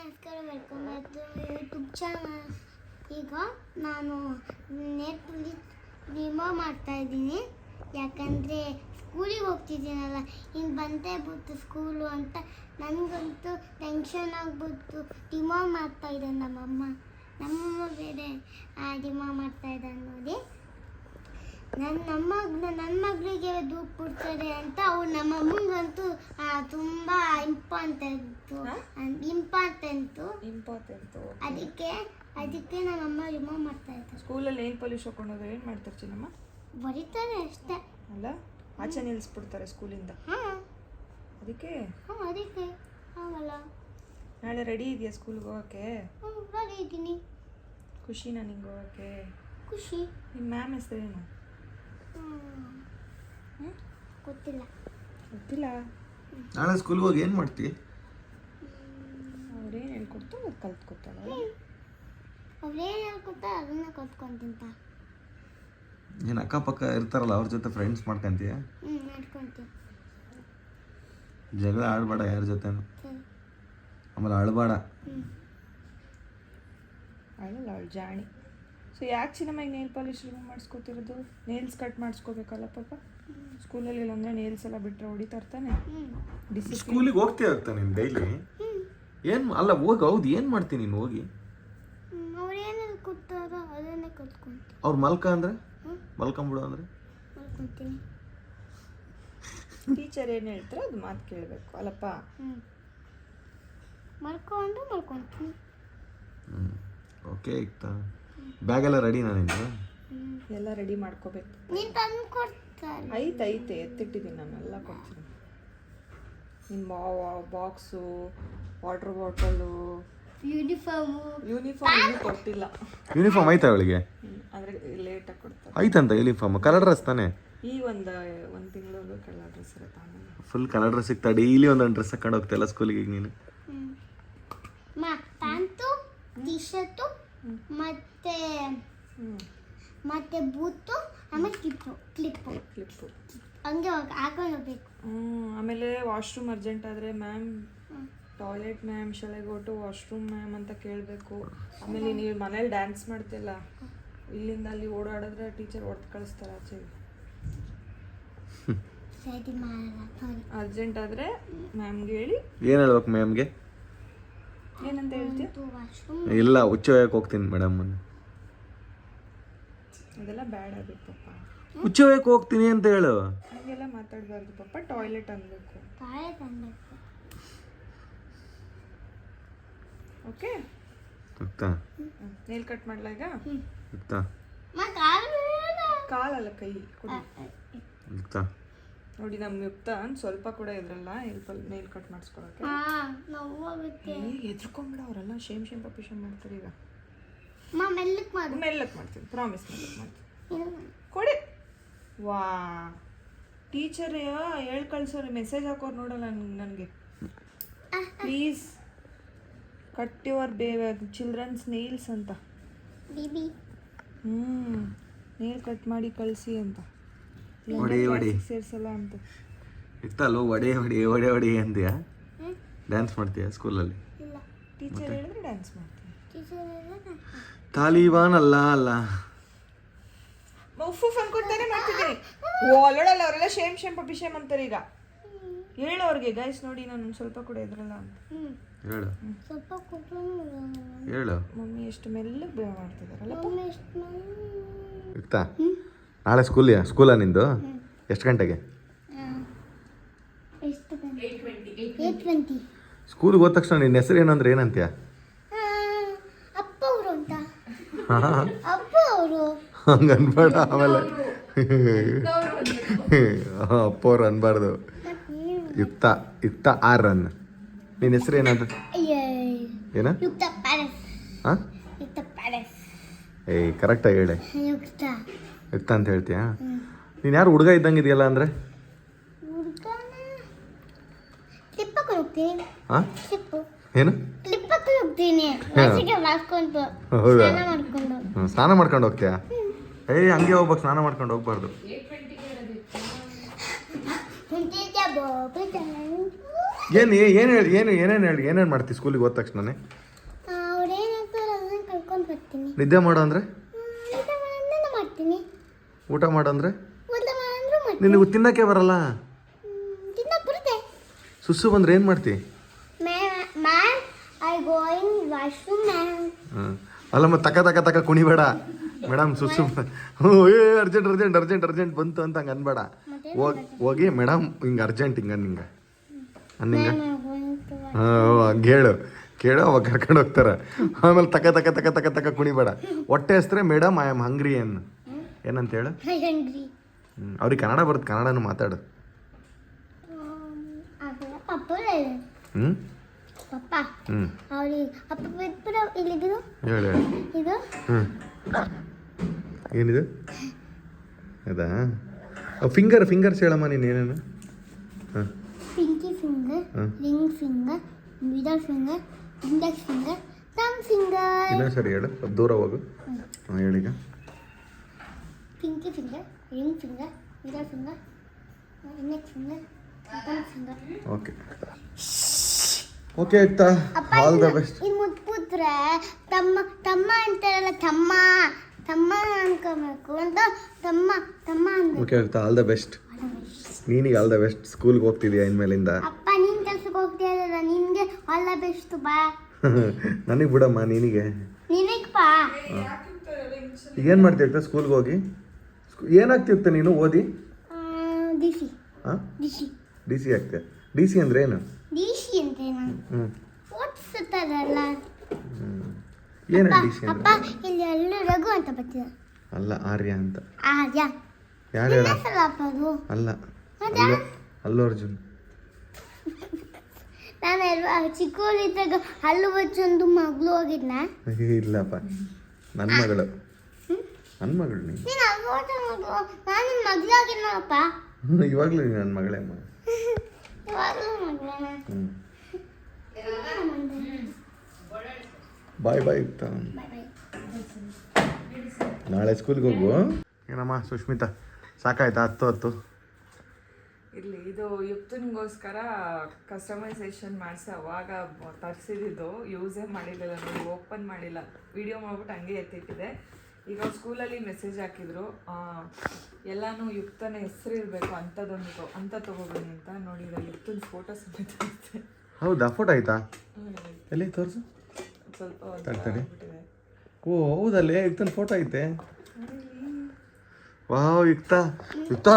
ನಮಸ್ಕಾರ, welcome YouTube channel. ಈಗ ನಾನು ನೆಟ್ಟಲ್ಲಿ ರಿಮೋ ಮಾಡ್ತಾ ಇದ್ದೀನಿ. ಯಾಕಂದರೆ ಸ್ಕೂಲಿಗೆ ಹೋಗ್ತಿದ್ದೀನಲ್ಲ ಇನ್ನು ಬಂದೇ ಬಿಟ್ಟು ಸ್ಕೂಲು ಅಂತ. ನನಗಂತೂ ಟೆನ್ಷನ್ ಆಗಿಬಿಟ್ಟು ರಿಮೋ ಮಾಡ್ತಾ ಇದ್ದಾನೆ ನಮ್ಮಮ್ಮ. ನಮ್ಮಮ್ಮ ಬೇರೆ ರಿಮೋ ಮಾಡ್ತಾ ಇದ್ದಾನೆ ನೋಡಿ. ನನ್ನ ನಮ್ಮ ನನ್ನ ಮಗಳಿಗೆ ಧೂಪ್ ಬಿಡ್ತಾರೆ ಅಂತ ಅವ್ರು ನಮ್ಮ ಅಮ್ಮಂಗಂತೂ ತುಂಬಾ ಇಂಪಾರ್ಟೆಂಟು? ಇಂಪಾರ್ಟೆಂಟು. ಇಂಪಾರ್ಟೆಂಟ್ ಅದಕ್ಕೆ ಅದಕ್ಕೆ ನಮ್ಮ ಅಮ್ಮ ರಿಮೂವ್ ಮಾಡ್ತಾ ಇದ್ದಾರೆ. ಸ್ಕೂಲಲ್ಲಿ ಏನು ಪಾಲಿಶ್ ಹಾಕೊಂಡೋದ್ರೆ ಏನು ಮಾಡ್ತಾರೆ ಚಿನ್ನಮ್ಮ? ಬರೀತಾರೆ ಅಷ್ಟೇ. ಅಲ್ಲ? ಆಚೆ ನಿಲ್ಲಿಸ್ಬಿಡ್ತಾರೆ ಸ್ಕೂಲಿಂದ? ಹಾಂ. ಅದಕ್ಕೆ? ಹಾಂ ಅದಕ್ಕೆ. ಆಗಲ್ಲ ನಾಳೆ ರೆಡಿ ಇದೆಯಾ ಸ್ಕೂಲ್ಗೆ ಹೋಗಕ್ಕೆ? ಇದ್ದೀನಿ. ಖುಷಿನಾ ನಿಂಗೆ ಹೋಗಕ್ಕೆ? ಖುಷಿ. ನಿಮ್ಮ ಮ್ಯಾಮ್ ಹೆಸರೇನು? ಗೊತ್ತಿಲ್ಲ. ಗೊತ್ತಿಲ್ಲ. ನಾಳೆ ಸ್ಕೂಲ್ಗೆ ಹೋಗಿ ಏನು ಮಾಡ್ತಿ? ಅವ್ರೇನು ಹೇಳ್ಕೊಡ್ತು ಅದು ಕಲ್ತ್ಕೊತಾಳ ಅವ್ರೇನು ಹೇಳ್ಕೊತಾರೆ ಅದನ್ನ ಕಲ್ತ್ಕೊಂತಿಂತ ನೀನು ಅಕ್ಕಪಕ್ಕ ಇರ್ತಾರಲ್ಲ ಅವ್ರ ಜೊತೆ ಫ್ರೆಂಡ್ಸ್ ಮಾಡ್ಕೊಂತೀಯ? ಹ್ಞೂ ಮಾಡ್ಕೊಂತೀನಿ ಜಗಳ ಆಡಬೇಡ ಯಾರ ಜೊತೆನೂ. ಆಮೇಲೆ ಅಳಬೇಡ ಹ್ಞೂ ಅಳಲ್ಲ ಅವಳು ಜಾಣಿ. ಸೊ ಯಾಕೆ ಚಿನ್ನಮ್ಮ ಈಗ ನೇಲ್ ಪಾಲಿಶ್ ರಿಮೂವ್ ಮಾಡಿಸ್ಕೊತಿರೋದು? ನೇಲ್ಸ್ ಕಟ್ ಮಾಡಿಸ್ಕೋಬೇಕಲ್ಲ ಪಾಪ. ಸ್ಕೂಲಲ್ಲಿ ಇಲ್ಲಾಂದ್ರೆ ನೇಲ್ಸ್ ಎಲ್ಲ ಬಿಟ್ಟರೆ ಹೊಡಿತಾ ಇರ್ತಾನೆ. ಸ್ಕೂಲಿಗೆ ಹೋಗ್ತೀಯ ಹೋಗ್ತಾ ನೀನು ಡೈಲಿ ಹ್ಞೂ ಏನು ಅಲ್ಲ ಹೋಗಿ ಹೌದು. ಏನು ಮಾಡ್ತೀನಿ ನೀನು ಹೋಗಿ? ಅವ್ರು ಮಲ್ಕ ಅಂದ್ರೆ? ಹ್ಞೂ ಮಲ್ಕೊಂಬಿಡು ಅಂದ್ರೆ? ಟೀಚರ್ ಏನು ಹೇಳ್ತಾರೆ ಅದು ಮಾತು ಕೇಳಬೇಕು. ಅಲ್ಲಪ್ಪ. ಹ್ಞೂ ಮಲ್ಕೊಂಡು ಮಲ್ಕೊಂತೀನಿ. ಹ್ಞೂ ಓಕೆ ಇಕ್ತಾ. ಬ್ಯಾಗೆಲ್ಲ ರೆಡಿನಾ ನಿಂದು? ಹ್ಞೂ ಎಲ್ಲ ರೆಡಿ ಮಾಡ್ಕೋಬೇಕು. ನೀನು ತಂದು ಕೊಡ್ತಾರೆ. ಐತೆ ಐತೆ ಎತ್ತಿಟ್ಟಿದ್ದೀನಿ ನಾನೆಲ್ಲ ಕೊಡ್ತೀನಿ. ನಿಮ್ಮ box water bottle uniform uniform ಇನ್ನೂ ಕೊಟ್ಟಿಲ್ಲ. ಯೂನಿಫಾರ್ಮ್ ಐತಾ ಅವಳಿಗೆ? ಅಂದ್ರೆ ಲೇಟಾಗಿ ಕೊಡ್ತಾರೆ. ಐತಂತ ಯೂನಿಫಾರ್ಮ್ ಕಲರ್ ಡ್ರೆಸ್ ತಾನೆ? ಈ ಒಂದು ಒಂದು ತಿಂಗಳು ಕಲರ್ ಡ್ರೆಸ್ ಇರುತ್ತೆ ಫುಲ್ ಕಲರ್ ಡ್ರೆಸ್ ಸಿಗ್ತಾ ಡೈಲಿ ಒಂದೊಂದು ಡ್ರೆಸ್ ಹಾಕೊಂಡು ಹೋಗ್ತಾಯಿಲ್ಲ ಸ್ಕೂಲಿಗೆ ಈಗ ನೀನು ಹ್ಞೂ ಮಾ ಪ್ಯಾಂಟು ಟಿ ಶರ್ಟು ಮತ್ತೆ ಹ್ಞೂ ಮತ್ತೆ ಬೂತು ಆಮೇಲೆ ಕ್ಲಿಪ್ಪು ಕ್ಲಿಪ್ಪು. ಕ್ಲಿಪ್ಪು. ಹಂಗೆ ಹಾಕೊಂಡು ಹೋಗ್ಬೇಕು. ಆಮೇಲೆ ವಾಶ್ರೂಮ್ ಅರ್ಜೆಂಟ್ ಆದರೆ ಮ್ಯಾಮ್ ಟಾಯ್ಲೆಟ್ ಮ್ಯಾಮ್ ಶಾಲೆಗೆ ಹೊಟ್ಟು ವಾಶ್ರೂಮ್ ಮ್ಯಾಮ್ ಅಂತ ಕೇಳಬೇಕು. ಆಮೇಲೆ ನೀವು ಮನೇಲಿ ಡ್ಯಾನ್ಸ್ ಮಾಡ್ತಿಲ್ಲ? ಇಲ್ಲಿಂದ ಅಲ್ಲಿ ಓಡಾಡಿದ್ರೆ ಟೀಚರ್ ಹೊಡೆದು ಕಳಿಸ್ತಾರೆ ಆಚೆಗೆ ಸಾರಿ ಅರ್ಜೆಂಟ್ ಆದರೆ ಮ್ಯಾಮ್ಗೆ ಹೇಳಿ. ಏನು ಹೇಳ್ಬೇಕು ಮ್ಯಾಮ್ಗೆ? ಏನಂತ ಹೇಳ್ತೀಯ? ಇಲ್ಲ ಹುಚ್ಚ ಹೋಗ್ತೀನಿ ಮೇಡಮ್ ಅದೆಲ್ಲ ಬ್ಯಾಡ್ ಆಗುತ್ತೆ ಪಾಪ ಹುಚ್ಚ ಹೋಗ್ತೀನಿ ಅಂತ ಹೇಳು. ಹಾಗೆಲ್ಲ ಮಾತಾಡಬಾರ್ದು ಪಾಪ ಟಾಯ್ಲೆಟ್ ಅನ್ಬೇಕು. ತಾಳೆ ತಂದಬೇಕು ಓಕೆ ಗೊತ್ತಾ? ನೇಲ್ ಕಟ್ ಮಾಡ್ಲಾ ಈಗ? ಗೊತ್ತಾ? ಮಾ ಕಾಲು ಬೇಡ. ಕಾಲಲ್ಲ ಕೈ ಕೊಡಿ. ನೋಡಿ ನಮ್ಮ ಯುಕ್ತ ಸ್ವಲ್ಪ ಕೂಡ ಇದ್ರಲ್ಲ ಹೆಲ್ಪಲ್ಲಿ ನೇಲ್ ಕಟ್ ಮಾಡಿಸ್ಕೊಳಕ್ಕೆ. ಹಾ ನೋವು ಆಗುತ್ತೆ ಎದ್ರುಕೊಂಬಿಡ ಅವರೆಲ್ಲ ಶೇಮ್ ಶೇಮ್ ಪಪ್ಪಿ ಶೇಮ್ ಮಾಡ್ತಾರೆ ಈಗ. ಮಾ ಮೆಲ್ಲಕ್ ಮಾಡು. ಮೆಲ್ಲಕ್ ಮಾಡ್ತೀನಿ ಪ್ರಾಮಿಸ್ ಮೆಲ್ಲಕ್ ಮಾಡ್ತೀನಿ. ಕೊಡಿ. ವಾ ಟೀಚರ್ ಹೇಳ್ ಕಳ್ಸೋರು ಮೆಸೇಜ್ ಹಾಕೋರು ನೋಡಲ್ಲ ನನಗೆ. Please cut your babe childrens nails ಅಂತ. ಹ್ಞೂ ನೇಲ್ ಕಟ್ ಮಾಡಿ ಕಳಿಸಿ ಅಂತ. ಹೊಡಿ ಹೊಡಿ ಸೇರ್ಸಲ್ಲ ಅಂತ. ಇತ್ತಲ್ಲ ಒಡೆ ಹೊಡಿ ಒಡೆ ಹೊಡಿ ಅಂದ್ಯಾ? ಡ್ಯಾನ್ಸ್ ಮಾಡ್ತೀಯಾ ಸ್ಕೂಲಲ್ಲಿ? ಇಲ್ಲ. ಟೀಚರ್ ಹೇಳಿದ್ರೆ ಡ್ಯಾನ್ಸ್ ಮಾಡ್ತೀನಿ. ತಾಲಿಬಾನ್ ಅಲ್ಲ. ಅಲ್ಲ ಉಫ್ ಅನ್ಕೊಡ್ತಾನೆ ಮಾಡ್ತಿದ್ದೀನಿ. ಓ ಅಲ್ಲೋಡಲ್ಲ ಅವರೆಲ್ಲ ಶೇಮ್ ಶೇಮ್ ಪಪ್ಪಿ ಶೇಮ್ ಅಂತಾರೆ ಈಗ. ಹೇಳು ಅವ್ರಿಗೆ ಗೈಸ್ ನೋಡಿ ನಾನು ಸ್ವಲ್ಪ ಕೂಡ ಇದ್ರಲ್ಲ ಅಂತ. ಹೇಳು. ಸ್ವಲ್ಪ ಹೇಳು. ಮಮ್ಮಿ ಎಷ್ಟು ಮೆಲ್ಲಗೆ ಬೇವ ಮಾಡ್ತಿದಾರಲ್ಲ. ನಾಳೆ ಸ್ಕೂಲ್ ಸ್ಕೂಲಾ ನಿಂದು? ಎಷ್ಟು ಗಂಟೆಗೆ? ಸ್ಕೂಲ್ಗೆ ಹೋದ ತಕ್ಷಣ ನಿನ್ನ ಹೆಸರು ಏನಂದ್ರೆ ಏನಂತೀಯ? ಅಪ್ಪ ಅವರು ಅಂತ. ಅಪ್ಪ ಅವರು ಹಂಗೆ ಅನ್ಬೇಡ ಆಮೇಲೆ ಅಪ್ಪವ್ರು ಅನ್ಬಾರ್ದು. ಯುಕ್ತ ಯುಕ್ತ ಆರ್ ರನ್. ನಿನ್ನ ಹೆಸರು ಏನಂತ? ಏನ? ಹಾಂ ಏಯ್ ಕರೆಕ್ಟಾಗಿ ಹೇಳಿ. ಯುಕ್ತ ಅಂತ ಹೇಳ್ತೀಯಾ? ನೀನು ಯಾರು ಹುಡುಗ ಇದ್ದಂಗೆ ಇದೆಯಲ್ಲ ಅಂದರೆ? ಹಾಂ. ಏನು ಹೌದಾ? ಸ್ನಾನ ಮಾಡ್ಕೊಂಡು. ಹೋಗ್ತೀಯ? ಏಯ್ ಹಂಗೆ ಹೋಗ್ಬೇಕು ಸ್ನಾನ ಮಾಡ್ಕೊಂಡು ಹೋಗ್ಬಾರ್ದು. ಏನು ಏನು ಹೇಳಿ ಏನು ಏನೇನು ಹೇಳಿ ಏನೇನು ಮಾಡ್ತೀವಿ ಸ್ಕೂಲಿಗೆ ಹೋದ ತಕ್ಷಣನೇ? ನಿದ್ದೆ ಮಾಡೋ ಅಂದರೆ ಹ್ಮ್, ಊಟ ಮಾಡೋದನ್ನ ಮಾಡ್ತೀನಿ ಊಟ ಮಾಡಂದ್ರೆ? ನಿನಗೆ ತಿನ್ನಕ್ಕೆ ಬರಲ್ಲ? ಸುಸ್ಸು ಬಂದ್ರೆ ಏನು ಮಾಡ್ತಿ? ಅಲ್ಲ ಮತ್ತೆ ತಕ ತಕ ತಕ ಕುಣಿಬೇಡ. ಮೇಡಮ್ ಸುಸ್ಸು ಏ ಅರ್ಜೆಂಟ್ ಅರ್ಜೆಂಟ್ ಅರ್ಜೆಂಟ್ ಅರ್ಜೆಂಟ್ ಬಂತು ಅಂತ ಹಂಗೆ ಅನ್ಬೇಡ. ಹೋಗಿ ಹೋಗಿ ಮೇಡಮ್ ಹಿಂಗೆ ಅರ್ಜೆಂಟ್ ಹಿಂಗೆ ನಿಂಗೆ ಅನ್ನಿಂಗ ಹಾಂ ಹಂಗೆ ಹೇಳು. ಕೇಳು ಅವಾಗ ಕರ್ಕೊಂಡು ಹೋಗ್ತಾರೆ. ಆಮೇಲೆ ತಕ ತಕ ತಕ ತಕ ತಕ ಕುಣಿಬೇಡ. ಹೊಟ್ಟೆ ಹಸ್ತ್ರೆ ಮೇಡಮ್ ಐ ಆಮ್ ಹಂಗ್ರಿ ಅನ್ ಏನಂತ ಹೇಳು ಐ ಹಂಗ್ರಿ ಹ್ಮ್. ಅವ್ರಿಗೆ ಕನ್ನಡ ಬರುತ್ತೆ ಕನ್ನಡನು ಮಾತಾಡು. ಪಪ್ಪ ಹ್ಞೂ ಪಪ್ಪ? ಹ್ಞೂ ಅವ್ರಿಗೆ ಅಪ್ಪ ಬಿಟ್ಬಿಡ ಇಲ್ಲಿದು ಹೇಳು ಹೇಳು. ಇದು? ಹ್ಞೂ ಏನಿದು? ಅದಾ? ಫಿಂಗರ್ ಫಿಂಗರ್ಸ್ ಹೇಳಮ್ಮ ನೀನು ಏನೇನು? ಹಾಂ. ಪಿಂಕಿ ಫಿಂಗರ್ ಹ್ಮ್. Ring finger middle finger index finger thumb finger ಇನ್ನೊಂದು ಸರಿ ಹೇಳು ಸ್ವಲ್ಪ ದೂರ ಹೋಗು. ಹಾಂ ಹೇಳೀಗ pinky finger ring finger middle finger index finger finger. Okay. Okay ಆಯ್ತಾ? ಆಲ್ ದ ಬೆಸ್ಟ್ ಇನ್ನು ಮುಟ್ಬಿಟ್ರೆ ತಮ್ಮ ತಮ್ಮ ಅಂತಾರಲ್ಲ ತಮ್ಮ ತಮ್ಮ ಅನ್ಕೋಬೇಕು ಅಂತ ತಮ್ಮ ತಮ್ಮ ಅನ್ಬೇಕು ಓಕೆ ಆಯ್ತಾ? ಆಲ್ ದ ಬೆಸ್ಟ್ ನೀನಿಗೆ ಆಲ್ ದ ಬೆಸ್ಟ್ ಸ್ಕೂಲ್ಗೆ ಹೋಗ್ತಿದ್ಯಾ ಇನ್ಮೇಲಿಂದ? ಅಪ್ಪ ನೀನ್ ಕೆಲ್ಸಕ್ಕೆ ಹೋಗ್ತೀಯಲ್ಲ ನಿನ್ಗೆ ದ ಬೆಸ್ಟ್ ಬಾ. ನನಗೆ ಬಿಡಮ್ಮ ನೀನಿಗೆ. ನಿನಗೆ ಬಾ. ಏನು ಮಾಡ್ತಿರ್ತ ಸ್ಕೂಲ್ಗೆ ಹೋಗಿ? ಏನಾಗ್ತಿರ್ತ ನೀನು ಓದಿ? ಡಿ ಸಿ ಆಗ್ತೀಯ ಡಿ ಸಿ ಅಂದ್ರೆ ಏನು? ಹ್ಞೂ ಏನು ಡಿ ಸಿ ಅಂದ್ರೆ? ಇಲ್ಲಿ ಎಲ್ಲ ರಘು ಅಂತ ಬರ್ತೀರ ಅಲ್ಲ ಆರ್ಯ ಅಂತ. ಆರ್ಯ. ಯಾರು ಹೇಳ? ಅಲ್ಲ? ಅಲ್ಲು ಅರ್ಜುನ್ ನಾನು ಚಿಕ್ಕವಳಿದ್ದಾಗ ಹಲ್ಲು ಬಚ್ಚೊಂದು ಮಗಳು ಹೋಗಿದ್ನಾ? ಇಲ್ಲಪ್ಪ. ನನ್ನ ಮಗಳು. ನನ್ನ ಮಗಳು ನೀನು? ನೀನು ಅಲ್ಗೋಟ ಮಗಳು ನಾನು ನಿನ್ನ ಮಗಳು ಆಗಿದ್ನಪ್ಪ ಹ್ಞೂ ಇವಾಗಲೂ ನನ್ನ ಮಗಳೇ ಅಮ್ಮ. ಹ್ಞೂ ಬಾಯ್ ಬಾಯ್ ಇರ್ತಾ ನಾಳೆ ಸ್ಕೂಲ್ಗೆ ಹೋಗು. ಏನಮ್ಮ ಸುಷ್ಮಿತಾ ಸಾಕಾಯ್ತಾ? ಹತ್ತು ಹತ್ತು. ಇಲ್ಲಿ ಇದು ಯುಕ್ತನ್ಗೋಸ್ಕರ ಕಸ್ಟಮೈಸೇಷನ್ ಮಾಡಿಸಿ ಅವಾಗ ತರಿಸಿದ್ದು ಯೂಸೇ ಮಾಡಿರಲಿಲ್ಲ ನೋಡಿ ಓಪನ್ ಮಾಡಿಲ್ಲ. ವಿಡಿಯೋ ಮಾಡ್ಬಿಟ್ಟು ಹಂಗೆ ಎತ್ತಿಟ್ಟಿದೆ. ಈಗ ಅವ್ರು ಸ್ಕೂಲಲ್ಲಿ ಮೆಸೇಜ್ ಹಾಕಿದ್ರು ಎಲ್ಲಾನು ಯುಕ್ತನ ಹೆಸರು ಇರಬೇಕು ಅಂಥದ್ದೊಂದು ಅಂತ ತಗೋಬನ್ನಿ ಅಂತ ನೋಡಿ ಇದ್ರಲ್ಲಿ ಯುಕ್ತನ ಫೋಟೋ ಸಮೇತ ಐತೆ. ಹೌದಾ? ಫೋಟೋ ಆಯ್ತಾ. ಎಲ್ಲಿ ತೋರಿಸು? ಸ್ವಲ್ಪ ತಡಿ, ತಡಿ. ಓ ಹೌದಲ್ಲೇ? ಯುಕ್ತನ ಫೋಟೋ ಐತೆ. ವಾವ್ ಯುಕ್ತ. ಯುಕ್ತ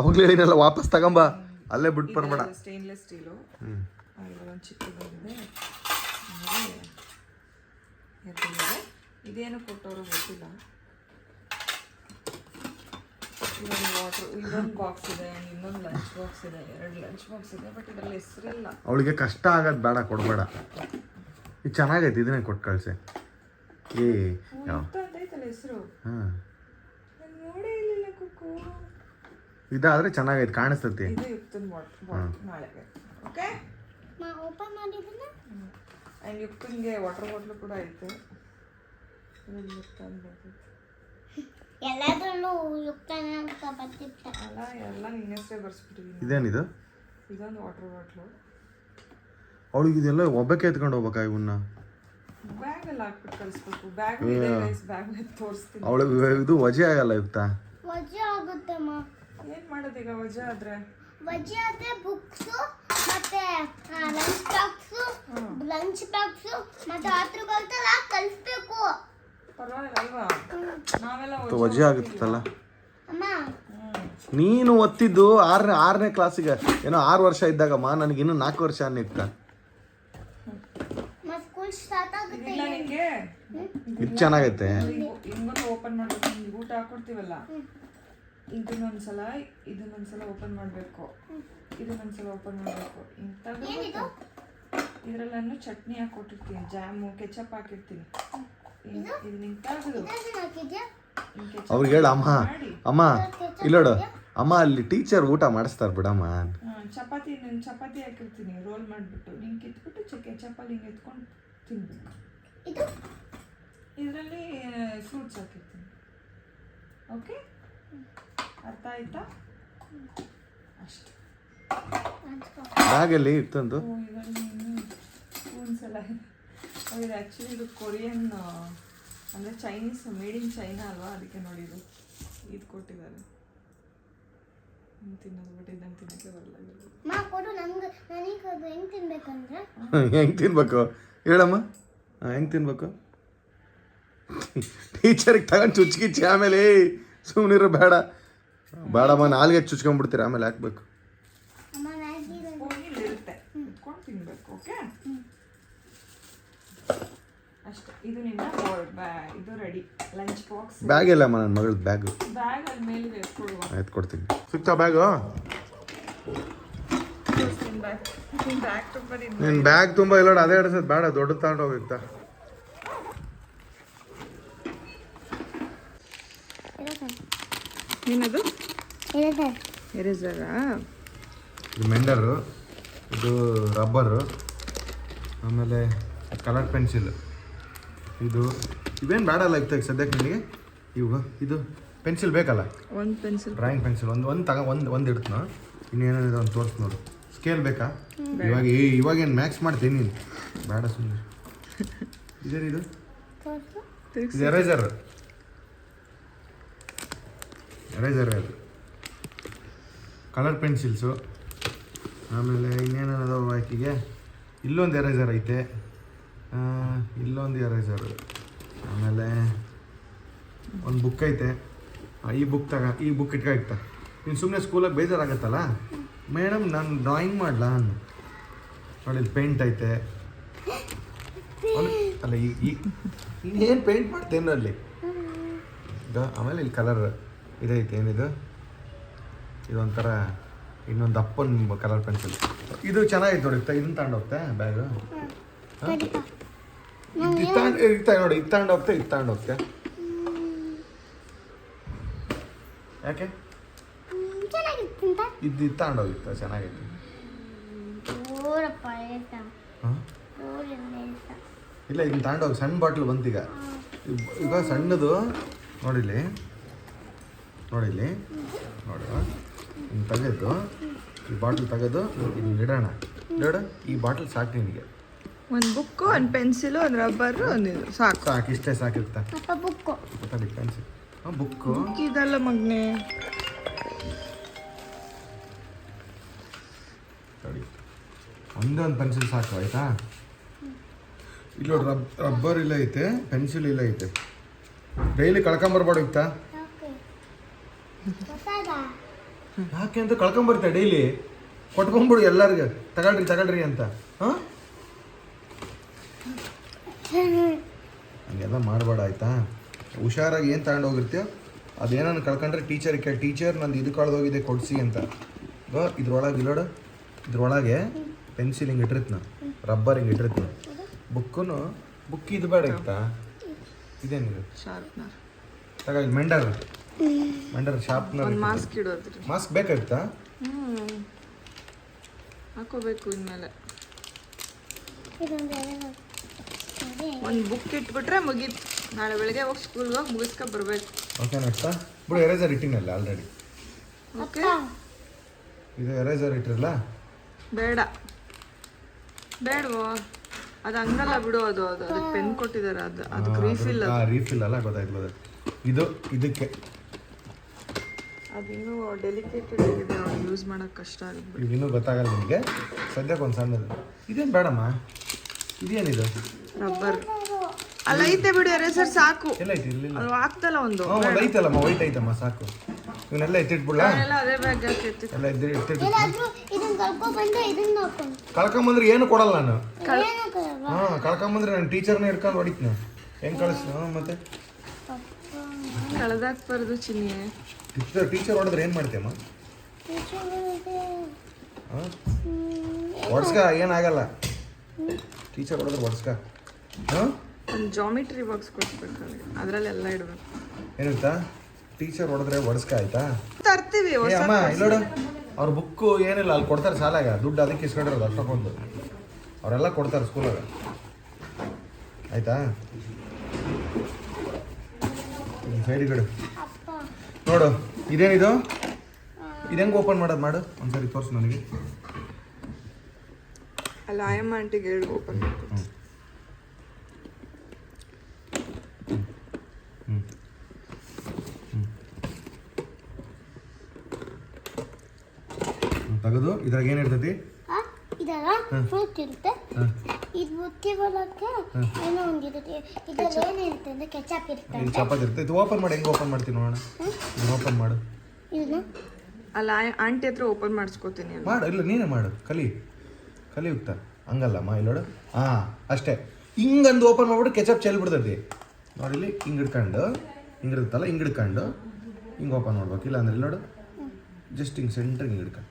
ಅವಾಗಲೇ ಹೇಳಿನಲ್ಲ ವಾಪಸ್ ತಗೊಂಬ. ಅಲ್ಲೇ ಬಿಟ್ಟು ಬರ್ಬೇಡ. ಸ್ಟೇನ್ಲೆಸ್ ಸ್ಟೀಲು ಒಂದು ಚಿಕ್ಕದಾಗಿದೆ ಆಮೇಲೆ ಎರ್ದಿದೆ. ಇದೇನು ಕೊಟ್ಟವರು ಗೊತ್ತಿಲ್ಲ. ಇದೊಂದು ವಾಟರ್ ಇದೊಂದು ಬಾಕ್ಸ್ ಇದೆ ಇನ್ನೊಂದು ಲಂಚ್ ಬಾಕ್ಸ್ ಇದೆ ಎರಡು ಲಂಚ್ ಬಾಕ್ಸ್ ಇದೆ ಬಟ್ ಇದರಲ್ಲಿ ಹೆಸರಿಲ್ಲ ಅವಳಿಗೆ ಕಷ್ಟ ಆಗೋದು ಬೇಡ ಕೊಡಬೇಡ. ಇದು ಚೆನ್ನಾಗೈತೆ ಇದನ್ನೇ ಕೊಟ್ಟು ಕಳಿಸಿ. ಏ ಯಾವ ಅಂತ ಐತಲ್ಲ ಹೆಸರು. ಹಾಂ. ನೋಡೇ ಇರಲಿಲ್ಲ ಕುಕ್ಕು. ಇದಾದರೆ ಚೆನ್ನಾಗೈತೆ ಕಾಣಿಸ್ತತಿ. ಇದು ಯುಕ್ತನ್ ಬಾಟ್ ನಾಳೆಗೆ. ಓಕೆ ಮಾ ಓಪನ್ ಮಾಡಿದ್ರೆ ಆ್ಯಂಡ್ ಯುಕ್ತನ್ಗೆ ವಾಟರ್ ಬಾಟ್ಲು ಕೂಡ ಐತೆ ಇದ್ರಲ್ಲಿ ಯುಕ್ತ ಅಂತ ಬರ್ತೈತೆ. ಎಲ್ಲದರಲ್ಲೂ ಯುಕ್ತನ ಅಂತ ಬರ್ತಿರ್ತ ಅಲ್ಲ ಎಲ್ಲ ನಿನ್ನ ಹೆಸರೇ ಬರ್ಸ್ಬಿಟ್ಟಿದ್ದೀನಿ ಇದೇನಿದು? ಇದೊಂದು ವಾಟರ್ ಬಾಟ್ಲು ಅವಳಿಗೆ ಇದೆಲ್ಲ ಒಬ್ಬಕ್ಕೆ ಎತ್ಕೊಂಡು ಹೋಗ್ಬೇಕಾ ಇವನ್ನ? ಬ್ಯಾಗಲ್ಲಿ ಹಾಕ್ಬಿಟ್ಟು ಕಳಿಸ್ಬೇಕು. ಬ್ಯಾಗ್ ಇದೆ ಗೈಸ್ ಬ್ಯಾಗ್ ತೋರಿಸ್ತೀನಿ. ಅವಳಿಗೆ ಇದು ವಜೆ ಆಗಲ್ಲ ಯುಕ್ತ? ವಜೆ ಆಗುತ್ತಮ್ಮ. ಏನು ಮಾಡೋದು ಈಗ ವಜಾ ಆದ್ರೆ? ವಜೆ ಆದ್ರೆ ಬುಕ್ಸು ಮತ್ತೆ ಲಂಚ್ ಬಾಕ್ಸು ಲಂಚ್ ಬಾಕ್ಸು ಮತ್ತೆ ಬರ್ತಲ್ಲ ಕಲಿಸ್ಬೇಕು. ವಜೆ ಆಗುತ್ತಲ್ಲ? ಅಮ್ಮ. ನೀನು ಒತ್ತಿದ್ದು ಆರನೇ ಆರನೇ ಕ್ಲಾಸಿಗೆ. ಏನೋ ಆರು ವರ್ಷ ಇದ್ದಾಗಮ್ಮ ನನಗೆ ಇನ್ನೂ ನಾಲ್ಕು ವರ್ಷ ಅನ್ನಿತ್ತ. ಇದು ಚೆನ್ನಾಗೈತೆ. ಓಪನ್ ಮಾಡ್ಬೇಕು ಊಟ ಹಾಕೊಡ್ತೀವಲ್ಲ? ಇದನ್ನೊಂದ್ಸಲ ಇದನ್ನೊಂದ್ಸಲ ಓಪನ್ ಮಾಡಬೇಕು. ಇದನ್ನೊಂದ್ಸಲ ಓಪನ್ ಮಾಡಬೇಕು. ಇಂಥದ್ದು ಇದರಲ್ಲೂ ಚಟ್ನಿ ಹಾಕೊಟ್ಟಿರ್ತೀನಿ ಜಾಮು ಕೆಚಪ್ ಹಾಕಿರ್ತೀನಿ. ಅವ್ರಿಗೆ ಹೇಳ ಅಮ್ಮ. ಅಮ್ಮ ಇಲ್ಲೋಡು ಅಮ್ಮ ಅಲ್ಲಿ ಟೀಚರ್ ಊಟ ಮಾಡಿಸ್ತಾರೆ ಬಿಡಮ್ಮ. ಚಪಾತಿ ನಾನು ಚಪಾತಿ ಹಾಕಿರ್ತೀನಿ. ರೋಲ್ ಮಾಡಿಬಿಟ್ಟು. ನಿಂಗೆ ಕಿತ್ಬಿಟ್ಟು ಚಕ್ಕೆ ಚಪಾತಿ ಹಿಂಗೆ ಎತ್ಕೊಂಡು ತಿನ್ಬೇಕು. ಇದು? ಇದರಲ್ಲಿ ಫ್ರೂಟ್ಸ್ ಹಾಕಿರ್ತೀನಿ. ಓಕೆ ಅರ್ಥ ಆಯ್ತಾ? ಅಷ್ಟು. ಬ್ಯಾಗಲ್ಲಿ ಇತ್ತಂದು? ಒಂದ್ಸಲ ಇದು ಆ್ಯಕ್ಚುಲಿ ಇದು ಕೊರಿಯನ್ ಅಂದರೆ ಚೈನೀಸ್ ಮೇಡ್ ಇನ್ ಚೈನಾ ಅಲ್ವಾ? ಅದಕ್ಕೆ ನೋಡಿ ಇದು. ಇದು ಕೊಟ್ಟಿದ್ದಾರೆ. ತಿನ್ನೋದು ಬಟ್ ಇದನ್ನು ತಿನ್ನೋಕ್ಕೆ ಬರಲ್ಲ. ಕೊಡು ನನಗೆ ನನಗೆ ಅದು ಹೆಂಗೆ ತಿನ್ಬೇಕಂದ್ರೆ? ಹೆಂಗೆ ತಿನ್ಬೇಕು? ಹೇಳಮ್ಮ. ಹೆಂಗೆ ತಿನ್ಬೇಕು? ಟೀಚರಿಗೆ ತಗೊಂಡು ಚುಚ್ಕಿಚ್ಚಿ ಆಮೇಲೆ ಸುಮ್ಮನಿರೋ ಬೇಡ. ಬೇಡಮ್ಮ ನಾಲ್ಗೆ ಚುಚ್ಕೊಂಡ್ಬಿಡ್ತೀರ? ಆಮೇಲೆ ಹಾಕ್ಬೇಕು ಅಮ್ಮ ಮ್ಯಾಗಿ ಹೋಗಿ ಇರುತ್ತೆ ಕುತ್ಕೊಂಡು ತಿನ್ಬೇಕು ಓಕೆ ಅಷ್ಟೇ. ಇದು ನಿಮ್ಮ ಬ್ಯಾ ಇದು ರೆಡಿ ಲಂಚ್ ಬಾಕ್ಸ್ ಬ್ಯಾಗ್ ಇಲ್ಲಮ್ಮ ನನ್ನ ಮಗಳದ್ದು ಬ್ಯಾಗ್ ಬ್ಯಾಗ್ ಅಲ್ಲಿ ಮೇಲಿದೆ ಎತ್ಕೊಡುವ ಆಯ್ತು ಕೊಡ್ತೀನಿ. ಸಿಕ್ತಾ ಬ್ಯಾಗು ಬ್ಯಾಗ್ ಬ್ಯಾಗ್ ತುಂಬ ನಿನ್ನ ಬ್ಯಾಗ್ ತುಂಬ ಇಲ್ಲ ಅದೇ ಹಿಡಿಸೋದು ಬೇಡ ದೊಡ್ಡ ತಗೊಂಡು ಹೋಗಿತ್ತಾ ಏನದು ಎರೇಸರಾ ಇದು ಮೆಂಡರು ಇದು ರಬ್ಬರು ಆಮೇಲೆ ಕಲರ್ ಪೆನ್ಸಿಲ್ ಇದು ಇವೇನು ಬೇಡಲ್ಲ ಈಗ ಸದ್ಯಕ್ಕೆ ನಿಮಗೆ ಇವು ಇದು ಪೆನ್ಸಿಲ್ ಬೇಕಲ್ಲ? ಒಂದು ಪೆನ್ಸಿಲ್. ಡ್ರಾಯಿಂಗ್ ಪೆನ್ಸಿಲ್ ಒಂದು ಒಂದು ತಗ ಒಂದು ಒಂದು ಇಡ್ತು ಇನ್ನೇನಿದೆ ಒಂದು ತೋರಿಸ್ ನೋಡು. ಸ್ಕೇಲ್ ಬೇಕಾ? ಇವಾಗ ಏ ಇವಾಗೇನು ಮ್ಯಾಕ್ಸ್ ಮಾಡ್ತೀನಿ ನೀನು? ಬೇಡ ಸುಮ್ಮನೆ ಇದೇನಿದು ಇದು? ಎರೇಸರ್ ಎರೇಸರ್ ಅದು. ಕಲರ್ ಪೆನ್ಸಿಲ್ಸು ಆಮೇಲೆ ಇನ್ನೇನದಾವ ಆಕೆಗೆ? ಇಲ್ಲೊಂದು ಎರೇಸರ್ ಐತೆ. ಇಲ್ಲೊಂದು ಎರೇಸರ್ ಆಮೇಲೆ ಒಂದು ಬುಕ್ ಐತೆ. ಈ ಬುಕ್ ತಗ, ಈ ಬುಕ್ ಇಟ್ಕ ನೀನು ಸುಮ್ಮನೆ ಸ್ಕೂಲಾಗಿ ಬೇಜಾರಾಗತ್ತಲ್ಲ? ಮೇಡಮ್ ನಾನು ಡ್ರಾಯಿಂಗ್ ಮಾಡಲಾ ನಾನು ನೋಡಿ, ಇಲ್ಲಿ ಪೇಂಟ್ ಐತೆ. ಅಲ್ಲ, ಈ ಏನು ಪೇಂಟ್ ಮಾಡ್ತೇನೆ ಅಲ್ಲಿ? ಇದು, ಆಮೇಲೆ ಇಲ್ಲಿ ಕಲರ್ ಇದೈತೆ, ಏನಿದು? ಇದೊಂಥರ ಇನ್ನೊಂದು ಅಪ್ಪನ ಕಲರ್ ಪೆನ್ಸಿಲ್ ಇದು ಚೆನ್ನಾಗಿತ್ತು ನೋಡಿ ಇದನ್ನು ತಗೊಂಡೋಗ್ತಾ ಬ್ಯಾಗು ಇದು ತಗೊಂಡು ಇರ್ತಾ ನೋಡಿ ಇದು ತಗೊಂಡು ಹೋಗ್ತಾ ಇದು ತಗೊಂಡು ಹೋಗ್ತಾ. ಯಾಕೆ? ಇದ್ದು ಇತ್ತಾಂಡ್ ಇದು ಇದು ಹೋಗಿತ್ತು ಚೆನ್ನಾಗಿತ್ತು. ಇಲ್ಲ ಇದನ್ನ ತಗೊಂಡೋಗಿ ಸಣ್ಣ ಬಾಟ್ಲ್ ಬಂತೀಗ. ಈಗ ಸಣ್ಣದು ನೋಡಿಲಿ ನೋಡಿಲಿ ನೋಡು ಇನ್ನು ತೆಗೆದು ಈ ಬಾಟ್ಲ್ ತೆಗೆದು ಇಲ್ಲಿ ಇಡೋಣ. ನೋಡು ಈ ಬಾಟ್ಲ್ ಸಾಕು ನಿನಗೆ. ಒಂದು ಬುಕ್ಕು ಒಂದು ಪೆನ್ಸಿಲು ಒಂದು ರಬ್ಬರು ಒಂದು ಇದು. ಸಾಕು. ಸಾಕು ಇಷ್ಟೇ ಸಾಕಿರ್ತಾ ಅಪ್ಪ ಬುಕ್ಕು. ಪೆನ್ಸಿಲ್. ಹಾಂ ಬುಕ್ಕು. ಬುಕ್ ಇದಲ್ಲ ಮಗ್ನೆ. ಒಂದೇ ಒಂದು ಪೆನ್ಸಿಲ್ ಸಾಕು ಆಯ್ತಾ? ಇಲ್ಲ ನೋಡಿ ರಬ್ ರಬ್ಬರ್ ಇಲ್ಲ ಐತೆ ಪೆನ್ಸಿಲ್ ಇಲ್ಲ ಐತೆ. ಡೈಲಿ ಕಳ್ಕೊಂಬರ್ಬಾರ್ದು ಇತ್ತಾ ಯಾಕೆ ಅಂತ ಕಳ್ಕೊಂಬರ್ತೆ ಡೈಲಿ. ಕೊಟ್ಕೊಂಬಿಡು ಎಲ್ಲರಿಗೂ. ತಗೊಳ್ರಿ ತಗೊಳ್ರಿ ಅಂತ. ಹಾಂ? ಹಂಗೆಲ್ಲ ಮಾಡಬೇಡ ಆಯ್ತಾ? ಹುಷಾರಾಗಿ ಏನು ತಗೊಂಡು ಹೋಗಿರ್ತೀಯೋ ಅದೇನನ್ನು ಕಳ್ಕೊಂಡ್ರೆ ಟೀಚರ್ ಕೇಳಿ ಟೀಚರ್ ನಂದು ಇದು ಕಳೆದೋಗಿದೆ ಕೊಡಿಸಿ ಅಂತ. ಗೋ ಇದ್ರೊಳಗೆ ಇಲ್ಲೋಡು. ಇದ್ರೊಳಗೆ ಪೆನ್ಸಿಲ್ ಹಿಂಗೆ ಇಟ್ಟಿರ್ತೀನಿ ರಬ್ಬರ್ ಹಿಂಗೆ ಇಟ್ಟಿರ್ತೀನಿ ಬುಕ್ಕೂ ಬುಕ್ ಇದು ಬೇಡ ಆಯ್ತಾ ಇದೇನಿದೆ ಶಾರ್ಪ್ನರ್ ತಗ ಇಲ್ಲಿ ಮೆಂಡರ್. ಮೆಂಡರ್ ಶಾರ್ಪ್ನರ್ ಒಂದು ಮಾಸ್ಕ್ ಇಡೋದ್ರಿ. ಮಾಸ್ಕ್ ಬೇಕಾಗಿತ್ತಾ? ಹಾಕೋಬೇಕು ಇನ್ಮೇಲೆ. ಒಂದು ಬುಕ್ ಇಟ್ಬಿಟ್ರೆ ಮುಗೀತು. ನಾಳೆ ಬೆಳಗ್ಗೆ ಹೋಗಿ ಸ್ಕೂಲ್ಗೆ ಹೋಗಿ ಮುಗಿಸ್ಕೊ ಬರ್ಬೇಕು. ಓಕೆ ನೆಕ್ಸ್ಟಾ ಬಿಡು ಎರೇಸರ್ ಇಟ್ಟಿನಲ್ಲ ಆಲ್ರೆಡಿ ಓಕೆ ಇದು ಎರೇಸರ್ ಇಟ್ಟಿರಲ್ಲ? ಬೇಡ. ಬೇಡವೋ? ಅದು ಹಂಗಲ್ಲ ಬಿಡು ಅದು ಅದು ಅದಕ್ಕೆ ಪೆನ್ ಕೊಟ್ಟಿದ್ದಾರೆ ಅದು ಅದಕ್ಕೆ ರೀಫಿಲ್ ಆ ರೀಫಿಲ್ ಅಲ್ಲ ಗೊತ್ತಾಯ್ತು ಗೊತ್ತಾಯ್ತು. ಇದು ಇದಕ್ಕೆ. ಅದು ಇನ್ನೂ ಡೆಲಿಕೇಟೆಡ್ ಆಗಿದೆ ಯೂಸ್ ಮಾಡೋಕೆ ಕಷ್ಟ ಆಗುತ್ತೆ ಇನ್ನೂ ಗೊತ್ತಾಗಲ್ಲ ನಿಮಗೆ. ಸದ್ಯಕ್ಕೆ ಒಂದು ಸಣ್ಣದು. ಇದೇನು ಬೇಡಮ್ಮ? ಇದೇನಿದು? ರಬ್ಬರ್ ಅಲ್ಲ ಐತೆ ಬಿಡು ಎರೇಸರ್ ಸಾಕು. ಎಲ್ಲ ಐತಿ ಇಲ್ಲ ಅದು ಆಗ್ತಲ್ಲ ಒಂದು. ಹ್ಞೂ ಒಂದು ಐತಲ್ಲಮ್ಮ ವೈಟ್ ಐತಮ್ಮ ಸಾಕು. ಇವನ್ನೆಲ್ಲ ಎತ್ತಿಟ್ಬಿಡ್ಲ? ಎಲ್ಲ ಅದೇ ಬ್ಯಾಗ್ ಎತ್ತಿ ಎಲ್ಲ ಎದ್ದು ಎತ್ತಿಟ್ಟು ಕಳ್ಕೊಂಬಂದ್ರೆ ಏನು ಕೊಡಲ್ಲ ನಾನು? ಹಾಂ ಕಳ್ಕೊಂಬಂದ್ರೆ ನಾನು ಟೀಚರ್ನ ಹಿಡ್ಕೊಂಡು ಹೊಡಿತೀನಿ. ಹೆಂಗೆ ಕಳಿಸ್ ಹಾಂ ಮತ್ತೆ? ಕಳೆದಾಕ್ಬಾರ್ದು ಚಿನ್ನಿ. ಟೀಚರ್ ಟೀಚರ್ ಹೊಡೆದ್ರೆ ಏನು ಮಾಡ್ತೀಯಮ್ಮ? ಟೀಚರ್ಗಳಿಗೆ, ಹಾಂ? ಹೊಡ್ಸ್ಕ ಏನಾಗಲ್ಲ ಟೀಚರ್ ಹೊಡೆದ್ರೆ ಹೊಡ್ಸ್ಕ ಹಾಂ? ಒಂದು ಜಾಮಿಟ್ರಿ ಬಾಕ್ಸ್ ಅದರಲ್ಲಿ ಎಲ್ಲ ಇಡಬೇಕು. ಏನಿರ್ತಾ ಟೀಚರ್ ಹೊಡೆದ್ರೆ ಒಡಸ್ಕ ಆಯ್ತಾ? ತರ್ತೀವಿ ಏ ಅಮ್ಮ ಇಲ್ಲೋಡು. ಅವ್ರ ಬುಕ್ಕು ಏನಿಲ್ಲ ಅಲ್ಲಿ ಕೊಡ್ತಾರೆ ಸಾಲಾಗ ದುಡ್ಡು ಅದಕ್ಕೆ ಇಸ್ಕೊಂಡಿರೋದು ಅಷ್ಟಕ್ಕೊಂದು ಅವರೆಲ್ಲ ಕೊಡ್ತಾರೆ ಸ್ಕೂಲಾಗ ಆಯ್ತಾ? ಸೈಡ್ ನೋಡು ಇದೇನಿದು? ಇದು ಹೆಂಗೆ ಓಪನ್ ಮಾಡೋದು ಮಾಡು? ಒಂದ್ಸರಿ ತೋರಿಸು ನನಗೆ. ಅಲ್ಲ ಆಯಮ್ಮ ಆಂಟಿಗೆ ಹೇಳಿ ಓಪನ್ ಹ್ಞೂ ತೆಗೆದು ಇದ್ರಾಗ ಏನು ಇರ್ತೈತಿ? ಆ, ಇದಾಗ ಫ್ರೂಟ್ ಇರುತ್ತೆ. ಇದು ಬುತ್ತಿ ಬರೋಕ್ಕೆ ಏನೋ ಒಂದಿರುತ್ತೆ ಇದ್ರಲ್ಲಿ ಏನಿರುತ್ತೆ ಅಂದ್ರೆ ಕೆಚಪ್ ಇರುತ್ತೆ ಇಲ್ಲಿ ಚಪಾತಿ ಇರುತ್ತೆ. ಇದು ಓಪನ್ ಮಾಡಿ ಹೆಂಗೆ ಓಪನ್ ಮಾಡ್ತೀನಿ ನೋಡೋಣ. ಇದು ಓಪನ್ ಮಾಡು. ಇದನ್ನ? ಅಲ್ಲ ಆಂಟಿ ಹತ್ರ ಓಪನ್ ಮಾಡಿಸ್ಕೋತೀನಿ ಮಾಡು ಇಲ್ಲ ನೀನೇ ಮಾಡು ಕಲಿ. ಕಲಿಯುಕ್ತ. ಹಂಗಲ್ಲಮ್ಮ ಮಾ ನೋಡು. ಹಾಂ ಅಷ್ಟೇ. ಹಿಂಗಂದು ಓಪನ್ ಮಾಡ್ಬಿಟ್ಟು ಕೆಚಪ್ ಚೆಲ್ ನೋಡಿಲಿ ನೋಡಿಲ್ಲಿ ಹಿಂಗೆ ಹಿಡ್ಕೊಂಡು ಹಿಂಗೆ ಇರುತ್ತಲ್ಲ ಹಿಂಗೆ ಹಿಡ್ಕೊಂಡು ಹಿಂಗೆ ಓಪನ್ ಮಾಡ್ಬೇಕು. ಇಲ್ಲ ಅಂದ್ರೆ ಇಲ್ಲಿ ನೋಡು ಜಸ್ಟ್ ಹಿಂಗೆ ಸೆಂಟ್ರಿಗೆ ಹಿಂಗೆ ಹಿಡ್ಕೊಂಡು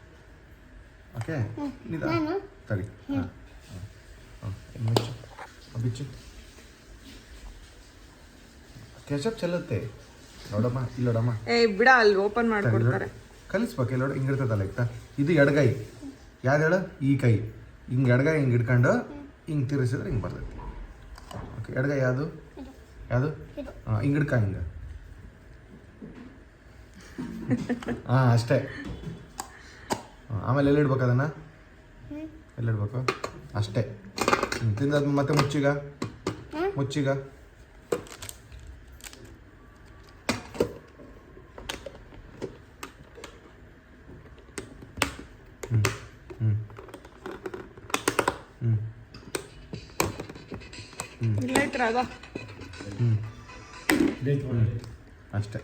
ಓಕೆ ನಿಧಾನ ಸರಿ ಹಾಂ. ಹಾಂ. ಬಿಚ್ಚು ಕೆಚಪ್ ಚೆಲ್ಲುತ್ತೆ ನೋಡಮ್ಮ ಇಲ್ಲೋಡಮ್ಮ ಏ ಬಿಡ ಅಲ್ಲಿ ಓಪನ್ ಮಾಡ್ಕೊಡ್ತಾರೆ. ಕಲಿಸ್ಬೇಕು ಇಲ್ಲೋಡು ಹಿಂಗಿರ್ತದಲ್ಲ ಇತ್ತ ಇದು ಎಡಗೈ. ಯಾವ್ದು ಹೇಳು? ಈ ಕೈ. ಹಿಂಗೆ ಎಡಗೈ ಹಿಂಗೆ ಹಿಡ್ಕೊಂಡು ಹಿಂಗೆ ತಿರ್ಸಿದ್ರೆ ಹಿಂಗೆ ಬರ್ತೈತಿ. ಓಕೆ ಎಡಗೈ ಯಾವುದು? ಯಾವುದು. ಹಾಂ ಹಿಂಗೆ ಹಿಡ್ಕ ಹಿಂಗೆ. ಹಾಂ ಅಷ್ಟೇ. ಆಮೇಲೆ ಎಲ್ಲಿ ಇಡ್ಬೇಕು ಅದನ್ನು? ಎಲ್ಲಿಡ್ಬೇಕು ಎಲ್ಲಿ ಇಡ್ಬೇಕು? ಅಷ್ಟೇ. ತಿಂದಾದ್ಮೇಲೆ ಮತ್ತೆ ಮುಚ್ಚಿಗ? ಮುಚ್ಚಿಗ ಹ್ಞೂ ಹ್ಞೂ ಹ್ಞೂ ಹ್ಞೂ ಅಷ್ಟೇ.